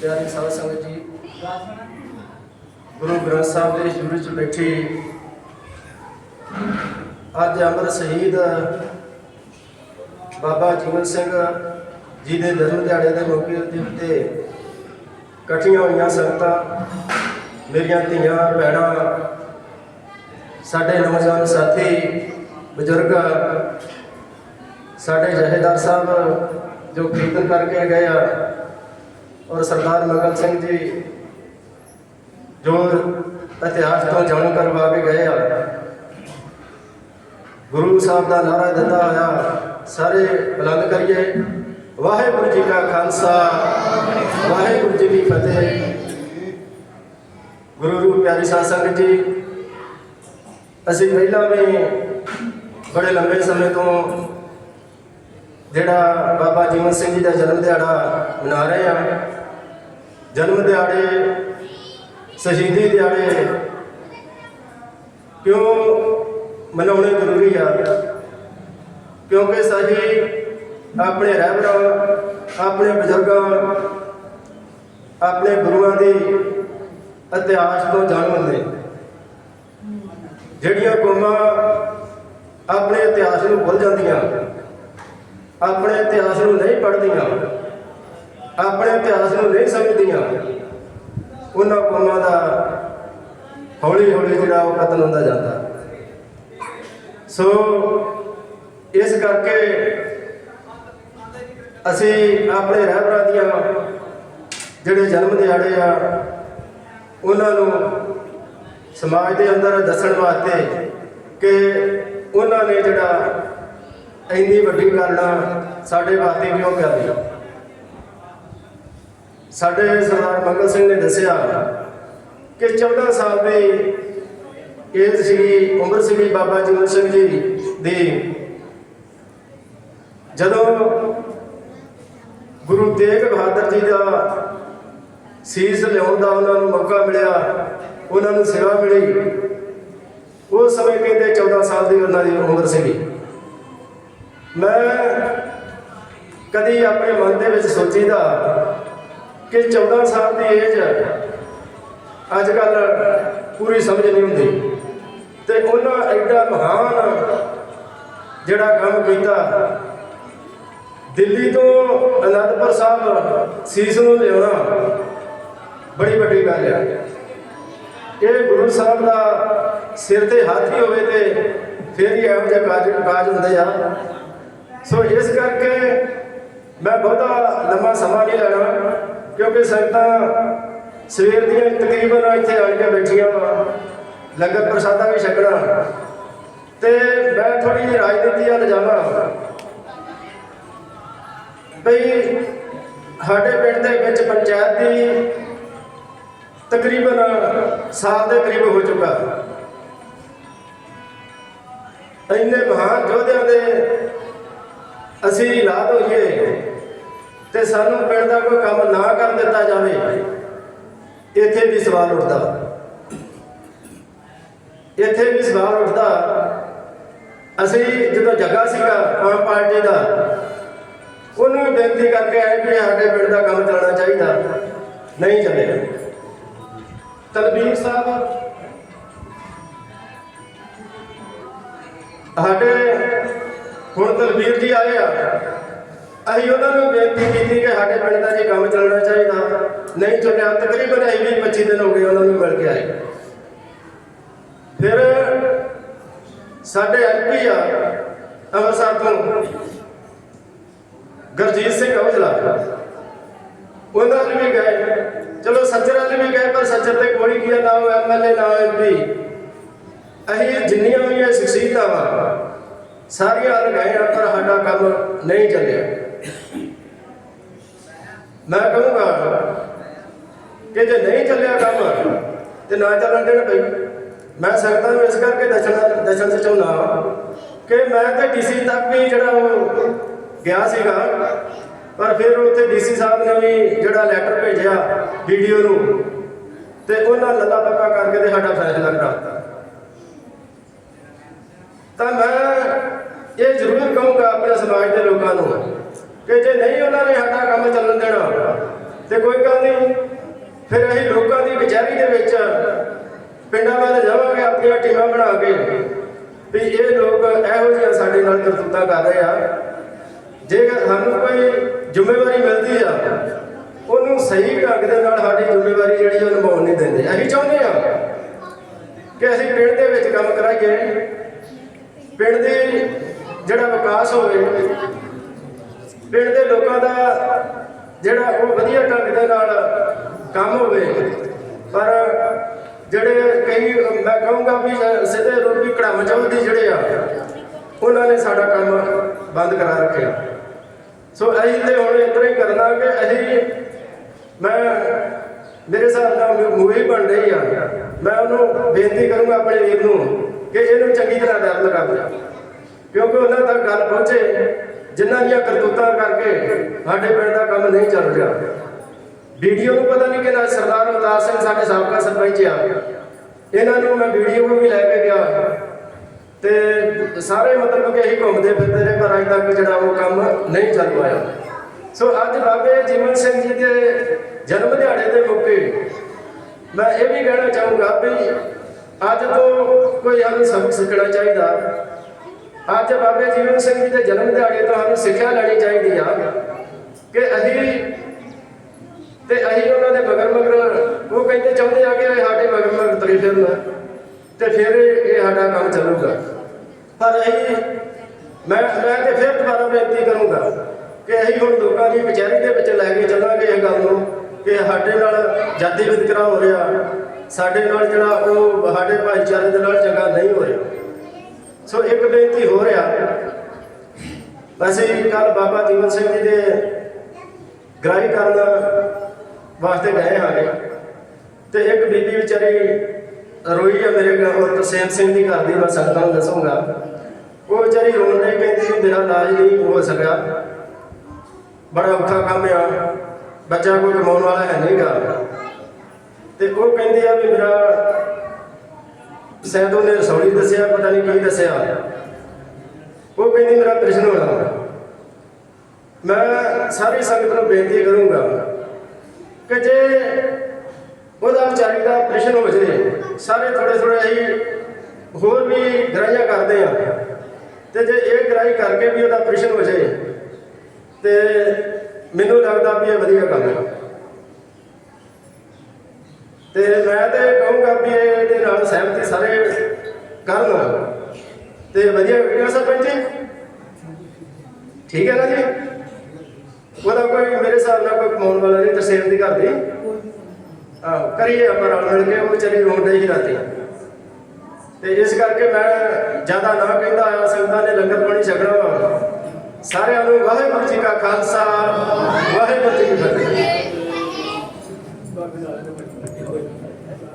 ਪਿਆਰੀ ਸਾਧ ਸੰਗਤ ਜੀ। ਗੁਰੂ ਗ੍ਰੰਥ ਸਾਹਿਬ ਦੇ ਹਜ਼ੂਰ ਵਿੱਚ ਬੈਠੇ। ਅੱਜ ਅਮਰ ਸ਼ਹੀਦ ਬਾਬਾ ਜੀਵਨ ਸਿੰਘ ਜੀ ਦੇ ਜਨਮ ਦਿਹਾੜੇ ਦੇ ਮੌਕੇ ਦੇ ਉੱਤੇ ਇਕੱਠੀਆਂ ਹੋਈਆਂ ਸੰਗਤਾਂ, ਮੇਰੀਆਂ ਧੀਆਂ, ਭੈਣਾਂ, ਸਾਡੇ ਨੌਜਵਾਨ ਸਾਥੀ, ਬਜ਼ੁਰਗ, ਸਾਡੇ ਜਹੇਦਾਰ ਸਾਹਿਬ ਜੋ ਕੀਰਤਨ ਕਰਕੇ ਗਏ ਆ। ਔਰ ਸਰਦਾਰ ਮਗਲ ਸਿੰਘ ਜੀ ਜੋ ਇਤਿਹਾਸ ਤੋਂ ਜਾਣੂ ਕਰਵਾ ਕੇ ਗਏ ਆ। ਗੁਰੂ ਸਾਹਿਬ ਦਾ ਨਾਰਾ ਦਿੱਤਾ ਹੋਇਆ, ਸਾਰੇ ਬੁਲੰਦ ਕਰੀਏ। ਵਾਹਿਗੁਰੂ ਜੀ ਕਾ ਖਾਲਸਾ, ਵਾਹਿਗੁਰੂ ਜੀ ਕੀ ਫਤਿਹ। ਗੁਰੂ ਰੂਪ ਪਿਆਰੀ ਸਾਧ ਸੰਗਤ ਜੀ, ਅਸੀਂ ਪਹਿਲਾਂ ਵੀ ਬੜੇ ਲੰਬੇ ਸਮੇਂ ਤੋਂ ਜਿਹੜਾ ਬਾਬਾ ਜੀਵਨ ਸਿੰਘ ਜੀ ਦਾ ਜਨਮ ਦਿਹਾੜਾ ਮਨਾ ਰਹੇ ਹਾਂ ਜਨਮ ਦਿਹਾੜੇ, ਸ਼ਹੀਦੀ ਦਿਹਾੜੇ ਕਿਉਂ ਮਨਾਉਣੇ ਜ਼ਰੂਰੀ ਆ? ਕਿਉਂਕਿ ਸਹੀ ਆਪਣੇ ਰਹਿਬਰਾਂ, ਆਪਣੇ ਬਜ਼ੁਰਗਾਂ, ਆਪਣੇ ਗੁਰੂਆਂ ਦੀ ਇਤਿਹਾਸ ਤੋਂ ਜਾਣੂ ਨੇ। ਜਿਹੜੀਆਂ ਕੌਮਾਂ ਆਪਣੇ ਇਤਿਹਾਸ ਨੂੰ ਭੁੱਲ ਜਾਂਦੀਆਂ, ਆਪਣੇ ਇਤਿਹਾਸ ਨੂੰ ਨਹੀਂ ਪੜ੍ਹਦੀਆਂ ਆਪਣੇ ਇਤਿਹਾਸ ਨੂੰ ਨਹੀਂ ਸਮਝਦੀਆਂ। ਉਹਨਾਂ ਕੌਮਾਂ ਦਾ ਹੌਲੀ ਹੌਲੀ ਜਿਹੜਾ ਉਹ ਖਤਮ ਹੁੰਦਾ ਜਾਂਦਾ। ਸੋ, ਇਸ ਕਰਕੇ ਅਸੀਂ ਆਪਣੇ ਰਹਿਬਰਾਂ ਦੀਆਂ ਜਿਹੜੇ ਜਨਮ ਦਿਹਾੜੇ ਆ, ਉਹਨਾਂ ਨੂੰ ਸਮਾਜ ਦੇ ਅੰਦਰ ਦੱਸਣ ਵਾਸਤੇ ਕਿ ਉਹਨਾਂ ਨੇ ਜਿਹੜਾ ਇੰਨੀ ਵੱਡੀ ਕਰਨਾ ਸਾਡੇ ਵਾਸਤੇ ਕਿਉਂ ਕਰ ਲਿਆ ਸਾਡੇ ਸਰਦਾਰ ਮੰਗਲ ਸਿੰਘ ਨੇ ਦੱਸਿਆ ਕਿ 14 ਸਾਲ ਦੇ ਏਜ ਸ਼੍ਰੀ ਉਮਰ ਸੀਗੀ ਬਾਬਾ ਜੀਵਨ ਸਿੰਘ ਜੀ ਦੀ। ਜਦੋਂ ਗੁਰੂ ਤੇਗ ਬਹਾਦਰ ਜੀ ਦਾ ਸੀਸ ਲਿਆਉਣ ਦਾ ਉਹਨਾਂ ਨੂੰ ਮੌਕਾ ਮਿਲਿਆ, ਉਹਨਾਂ ਨੂੰ ਸੇਵਾ ਮਿਲੀ, ਉਸ ਸਮੇਂ ਕਹਿੰਦੇ 14 ਸਾਲ ਦੀ ਉਹਨਾਂ ਦੀ ਉਮਰ ਸੀਗੀ। ਮੈਂ ਕਦੀ ਆਪਣੇ ਮਨ ਦੇ ਵਿੱਚ ਸੋਚੀਦਾ ਕਿ 14 ਸਾਲ ਦੀ ਏਜ ਅੱਜ ਕੱਲ ਪੂਰੀ ਸਮਝ ਨਹੀਂ ਹੁੰਦੀ। ਤੇ ਉਹਨਾਂ ਐਡਾ ਮਹਾਨ ਜਿਹੜਾ ਕੰਮ ਕੀਤਾ, ਦਿੱਲੀ ਤੋਂ ਅਨੰਦਪੁਰ ਸਾਹਿਬ ਸੀਸ ਨੂੰ ਲਿਆਉਣਾ, ਬੜੀ ਵੱਡੀ ਗੱਲ ਹੈ ਇਹ ਗੁਰੂ ਸਾਹਿਬ ਦਾ ਸਿਰ ਤੇ ਹੱਥ ਹੀ ਹੋਵੇ ਤੇ ਫਿਰ ਹੀ ਇਹੋ ਜਿਹਾ ਕਾਜ ਕਾਜ ਹੁੰਦੇ ਆ। ਸੋ ਇਸ ਕਰਕੇ ਮੈਂ ਬਹੁਤਾ ਲੰਮਾ ਸਮਾਂ ਨਹੀਂ ਲੈਣਾ। ਕਿਉਂਕਿ ਸੰਗਤਾਂ ਸਵੇਰ ਦੀਆਂ ਤਕਰੀਬਨ ਇੱਥੇ ਆ ਕੇ ਬੈਠੀਆਂ ਵਾ। ਲੰਗਰ ਪ੍ਰਸ਼ਾਦਾ ਵੀ ਛਕਣਾ। ਤੇ ਮੈਂ ਥੋੜੀ ਜਿਹੀ ਰਾਜਨੀਤੀ ਵੱਲ ਜਾਵਾਂ। ਬਈ ਸਾਡੇ ਪਿੰਡ ਦੇ ਵਿੱਚ ਪੰਚਾਇਤ ਦੀ ਤਕਰੀਬਨ ਸਾਲ ਦੇ ਕਰੀਬ ਹੋ ਚੁੱਕਾ। ਇੰਨੇ ਮਹਾਨ ਯੋਧਿਆਂ ਦੇ ਅਸੀਂ ਇਲਾਦ ਹੋਈਏ। ਤੇ ਸਾਨੂੰ ਪਿੰਡ ਦਾ ਕੋਈ ਕੰਮ ਨਾ ਕਰ ਦਿੱਤਾ ਜਾਵੇ, ਇੱਥੇ ਵੀ ਸਵਾਲ ਉੱਠਦਾ। ਇੱਥੇ ਵੀ ਸਵਾਲ ਉੱਠਦਾ। ਅਸੀਂ ਜਦੋਂ ਜੱਗਾ ਸੀਗਾ, ਆਮ ਪਾਰਟੀ ਦਾ, ਉਹਨੂੰ ਵੀ ਬੇਨਤੀ ਕਰਕੇ ਆਏ ਵੀ ਸਾਡੇ ਪਿੰਡ ਦਾ ਕੰਮ ਚੱਲਣਾ ਚਾਹੀਦਾ। ਨਹੀਂ ਚੱਲਿਆ ਤਲਬੀਰ ਸਾਹਿਬ। ਸਾਡੇ ਹੁਣ ਤਲਬੀਰ ਜੀ ਆਏ ਆ। ਅਸੀਂ ਉਹਨਾਂ ਨੂੰ ਬੇਨਤੀ ਕੀਤੀ ਕਿ ਸਾਡੇ ਪਿੰਡ ਦਾ ਜੇ ਕੰਮ ਚੱਲਣਾ ਚਾਹੀਦਾ, ਨਹੀਂ ਚੱਲਿਆ, ਤਕਰੀਬਨ ਅਸੀਂ ਵੀ 25 ਦਿਨ ਹੋ ਗਏ ਉਹਨਾਂ ਨੂੰ ਮਿਲ ਕੇ ਆਏ। ਫਿਰ ਸਾਡੇ ਐਮਪੀ ਆ, ਅੰਮ੍ਰਿਤਸਰ ਤੋਂ ਗੁਰਜੀਤ ਸਿੰਘ ਔਜਲਾ। ਉਹਨਾਂ ਨੂੰ ਵੀ ਗਏ। ਚਲੋ ਸੱਜਰ ਵਾਲੇ ਵੀ ਗਏ, ਪਰ ਸੱਜਰ ਤੇ ਕੋਈ ਕੀ ਨਾ ਉਹ ਐਮਐਲਏ ਨਾ ਐਮਪੀ ਅਸੀਂ ਜਿੰਨੀਆਂ ਵੀ ਇਹ ਸ਼ਖਸੀਅਤਾਂ ਵਾ, ਸਾਰੀਆਂ ਵੱਲ ਗਏ ਆ, ਪਰ ਸਾਡਾ ਕੰਮ ਨਹੀਂ ਚੱਲਿਆ। ਮੈਂ ਕਹੂੰਗਾ ਕਿ ਜੇ ਨਹੀਂ ਚੱਲਿਆ ਕੰਮ, ਤੇ ਨਾ ਚੱਲਣ ਦੇਣ ਪਈ ਮੈਂ ਸੰਗਤਾਂ ਨੂੰ ਇਸ ਕਰਕੇ ਦੱਸਣਾ ਦੱਸਣ ਚਾਹੁੰਦਾ ਕਿ ਮੈਂ ਤੇ ਡੀਸੀ ਤੱਕ ਵੀ ਜਿਹੜਾ ਉਹ ਗਿਆ ਸੀਗਾ, ਪਰ ਫਿਰ ਉੱਥੇ ਡੀਸੀ ਸਾਹਿਬ ਨੇ ਵੀ ਜਿਹੜਾ ਲੈਟਰ ਭੇਜਿਆ ਵੀਡੀਓ ਨੂੰ, ਤੇ ਉਹਨਾਂ ਲੱਲਾ ਪੱਕਾ ਕਰਕੇ ਤੇ ਸਾਡਾ ਫੈਸਲਾ ਕਰਾਤਾ ਤਾਂ ਮੈਂ ਇਹ ਜ਼ਰੂਰ ਕਹੂੰਗਾ ਆਪਣੇ ਸਮਾਜ ਦੇ ਲੋਕਾਂ ਨੂੰ ਕਿ ਜੇ ਨਹੀਂ ਉਹਨਾਂ ਨੇ ਸਾਡਾ ਕੰਮ ਚੱਲਣ ਦੇਣਾ, ਤੇ ਕੋਈ ਗੱਲ ਨਹੀਂ। ਫਿਰ ਅਸੀਂ ਲੋਕਾਂ ਦੀ ਕਚਹਿਰੀ ਦੇ ਵਿੱਚ ਪਿੰਡਾਂ ਵੱਲ ਜਾਵਾਂਗੇ, ਆਪਣੀਆਂ ਟੀਮਾਂ ਬਣਾ ਕੇ। ਵੀ ਇਹ ਲੋਕ ਇਹੋ ਜਿਹੀਆਂ ਸਾਡੇ ਨਾਲ ਕਰਤੂਤਾਂ ਕਰ ਰਹੇ ਆ। ਜੇਕਰ ਸਾਨੂੰ ਕੋਈ ਜ਼ਿੰਮੇਵਾਰੀ ਮਿਲਦੀ ਆ, ਉਹਨੂੰ ਸਹੀ ਢੰਗ ਦੇ ਨਾਲ ਸਾਡੀ ਜ਼ਿੰਮੇਵਾਰੀ ਜਿਹੜੀ ਉਹ ਨਿਭਾਉਣ ਨਹੀਂ ਦਿੰਦੇ। ਅਸੀਂ ਚਾਹੁੰਦੇ ਆ ਕਿ ਅਸੀਂ ਪਿੰਡ ਦੇ ਵਿੱਚ ਕੰਮ ਕਰਾਈਏ। ਪਿੰਡ ਦੇ ਜਿਹੜਾ ਵਿਕਾਸ ਹੋਵੇ ਪਿੰਡ ਦੇ ਲੋਕਾਂ ਦਾ ਜਿਹੜਾ ਉਹ ਵਧੀਆ ਢੰਗ ਦੇ ਨਾਲ ਕੰਮ ਹੋਵੇ। ਪਰ ਜਿਹੜੇ ਕਈ, ਮੈਂ ਕਹੂੰਗਾ ਵੀ ਸਿੱਧੇ ਰੋਟੀ ਕੜਮ ਚਾਹੁੰਦੀ ਜਿਹੜੇ ਆ, ਉਹਨਾਂ ਨੇ ਸਾਡਾ ਕੰਮ ਬੰਦ ਕਰਾ ਰੱਖਿਆ। ਸੋ ਅਸੀਂ ਤੇ ਹੁਣ ਇਤਨਾ ਹੀ ਕਰਨਾ ਕਿ ਅਸੀਂ, ਮੈਂ, ਮੇਰੇ ਹਿਸਾਬ ਨਾਲ ਮੂਵੀ ਬਣ ਰਹੀ ਆ। ਮੈਂ ਉਹਨੂੰ ਬੇਨਤੀ ਕਰੂੰਗਾ ਆਪਣੇ ਵੀਰ ਨੂੰ ਕਿ ਇਹਨੂੰ ਚੰਗੀ ਤਰ੍ਹਾਂ ਦਰਦ ਕਰ ਕਿਉਂਕਿ ਉਹਨਾਂ ਤੱਕ ਗੱਲ ਪਹੁੰਚੇ। ਜਿਨ੍ਹਾਂ ਦੀਆਂ ਕਰਤੂਤਾਂ ਕਰਕੇ ਸਾਡੇ ਪਿੰਡ ਦਾ ਕੰਮ ਨਹੀਂ ਚੱਲ ਰਿਹਾ। ਵੀਡੀਓ ਨੂੰ ਪਤਾ ਨਹੀਂ ਕਿਹਨਾਂ, ਸਰਦਾਰ ਅਵਤਾਰ ਸਿੰਘ ਸਾਡੇ ਸਾਬਕਾ ਸਰਪੰਚ ਆ। ਇਹਨਾਂ ਨੂੰ ਮੈਂ ਵੀਡੀਓ ਵੀ ਲੈ ਕੇ ਗਿਆ। ਤੇ ਸਾਰੇ ਮਤਲਬ ਕਿ ਅਸੀਂ ਘੁੰਮਦੇ ਫਿਰਦੇ ਰਹੇ ਪਰ ਅਜੇ ਤੱਕ ਜਿਹੜਾ ਉਹ ਕੰਮ ਨਹੀਂ ਚੱਲ ਪਾਇਆ। ਸੋ ਅੱਜ ਬਾਬੇ ਜੀਵਨ ਸਿੰਘ ਜੀ ਦੇ ਜਨਮ ਦਿਹਾੜੇ ਦੇ ਮੌਕੇ ਮੈਂ ਇਹ ਵੀ ਕਹਿਣਾ ਚਾਹੂੰਗਾ ਵੀ ਅੱਜ ਤੋਂ ਕੋਈ ਸਾਨੂੰ ਸਬਕ ਸਿੱਖਣਾ ਚਾਹੀਦਾ। ਅੱਜ ਬਾਬੇ ਜੀਵਨ ਸਿੰਘ ਜੀ ਦੇ ਜਨਮ ਦਿਹਾੜੇ ਤੋਂ ਸਾਨੂੰ ਸਿੱਖਿਆ ਲੈਣੀ ਚਾਹੀਦੀ ਆ ਕਿ ਅਸੀਂ ਤੇ ਅਸੀਂ ਉਹਨਾਂ ਦੇ ਮਗਰ ਮਗਰ, ਉਹ ਕਹਿੰਦੇ ਚਾਹੁੰਦੇ ਆ ਕਿ ਇਹ ਸਾਡੇ ਮਗਰ ਮਗਰ ਤੁਰੇ ਫਿਰਨ ਤੇ ਫਿਰ ਇਹ ਸਾਡਾ ਕੰਮ ਚੱਲੂਗਾ। ਪਰ ਅਸੀਂ, ਮੈਂ ਮੈਂ ਤੇ ਫਿਰ ਦੁਬਾਰਾ ਬੇਨਤੀ ਕਰੂੰਗਾ ਕਿ ਅਸੀਂ ਹੁਣ ਲੋਕਾਂ ਦੀ ਕਚਹਿਰੀ ਦੇ ਵਿੱਚ ਲੈ ਕੇ ਚੱਲਾਂਗੇ ਇਹ ਗੱਲ ਨੂੰ ਕਿ ਸਾਡੇ ਨਾਲ ਜਾਤੀ ਵਿਤਕਰਾ ਹੋ ਰਿਹਾ, ਸਾਡੇ ਨਾਲ ਜਿਹੜਾ ਉਹ ਸਾਡੇ ਭਾਈਚਾਰੇ ਦੇ ਨਾਲ ਚੰਗਾ ਨਹੀਂ ਹੋ ਰਿਹਾ। ਸੋ ਇੱਕ ਬੇਨਤੀ ਹੋ ਰਿਹਾ। ਅਸੀਂ ਕੱਲ ਬਾਬਾ ਜੀਵਨ ਸਿੰਘ ਜੀ ਦੇ ਗ੍ਰਾਹੀ ਕਰਨ ਵਾਸਤੇ ਗਏ ਹਾਂਗੇ ਤੇ ਇੱਕ ਬੀਬੀ ਵਿਚਾਰੀ ਰੋਈ ਆ ਮੇਰੇ ਕੋਲ ਔਰ ਸਿੰਘ ਦੀ ਘਰ ਦੀ, ਮੈਂ ਸੰਗਤਾਂ ਨੂੰ ਦੱਸੂਗਾ। ਉਹ ਵਿਚਾਰੀ ਰੋਣ ਡਈ, ਕਹਿੰਦੀ ਵੀ ਮੇਰਾ ਇਲਾਜ ਨਹੀਂ ਹੋ ਸਕਿਆ। ਬੜਾ ਔਖਾ ਕੰਮ ਆ। ਬੱਚਾ ਕੋਈ ਕਮਾਉਣ ਵਾਲਾ ਹੈ ਨਹੀਂਗਾ ਤੇ ਉਹ ਕਹਿੰਦੀ ਆ ਵੀ ਮੇਰਾ ਸ਼ਾਇਦ ਨੇ ਰਸੌਲੀ ਦੱਸਿਆ, ਪਤਾ ਨਹੀਂ ਕੀ ਦੱਸਿਆ। ਉਹ ਕਹਿੰਦੀ, ਮੇਰਾ ਪ੍ਰਸ਼ਨ ਹੋਣਾ ਮੈਂ ਸਾਰੀ ਸੰਗਤ ਨੂੰ ਬੇਨਤੀ ਕਰੂੰਗਾ ਕਿ ਜੇ ਉਹਦਾ ਵਿਚਾਰੀ ਦਾ ਪ੍ਰਸ਼ਨ ਹੋ ਜੇ ਸਾਰੇ ਥੋੜੇ ਥੋੜੇ ਅਸੀਂ ਹੋਰ ਵੀ ਗਰਾਈਆਂ ਕਰਦੇ ਆ ਤੇ ਜੇ ਇਹ ਗਰਾਈ ਕਰਕੇ ਵੀ ਉਹਦਾ ਪ੍ਰਸ਼ਨ ਹੋ ਜੇ ਤੇ ਮੈਨੂੰ ਲੱਗਦਾ ਵੀ ਇਹ ਵਧੀਆ ਕੰਮ ਹੈ। ਤੇ ਮੈਂ ਤੇ ਕਹੂੰਗਾ ਵੀ ਇਹਦੇ ਨਾਲ ਸਹਿਮਤੀ ਸਾਰੇ ਕਰਨ। ਤੇ ਵਧੀਆ ਵੀਡੀਓ ਸਰਪੰਚ ਜੀ। ਠੀਕ ਹੈ ਨਾ ਜੀ? ਉਹਦਾ ਕੋਈ ਮੇਰੇ ਹਿਸਾਬ ਨਾਲ ਕੋਈ ਕਮਾਉਣ ਵਾਲਾ ਨਹੀਂ, ਤਰਸੇਮ ਦੀ ਘਰ ਦੀ। ਆਹ, ਕਰੀਏ ਆਪਾਂ ਰਲ ਮਿਲ ਕੇ, ਉਹ ਵਿਚਾਰੀ ਰੋਣ ਡਈ ਸੀ ਰਾਤੀ। ਤੇ ਇਸ ਕਰਕੇ ਮੈਂ ਜ਼ਿਆਦਾ ਨਾ ਕਹਿੰਦਾ, ਆ ਸੰਗਤਾਂ ਨੇ ਲੰਗਰ ਪਾਣੀ ਛਕਣਾ ਵਾ। ਸਾਰਿਆਂ ਨੂੰ ਵਾਹਿਗੁਰੂ ਜੀ ਕਾ ਖਾਲਸਾ, ਵਾਹਿਗੁਰੂ ਜੀ ਕੀ ਫਤਿਹ।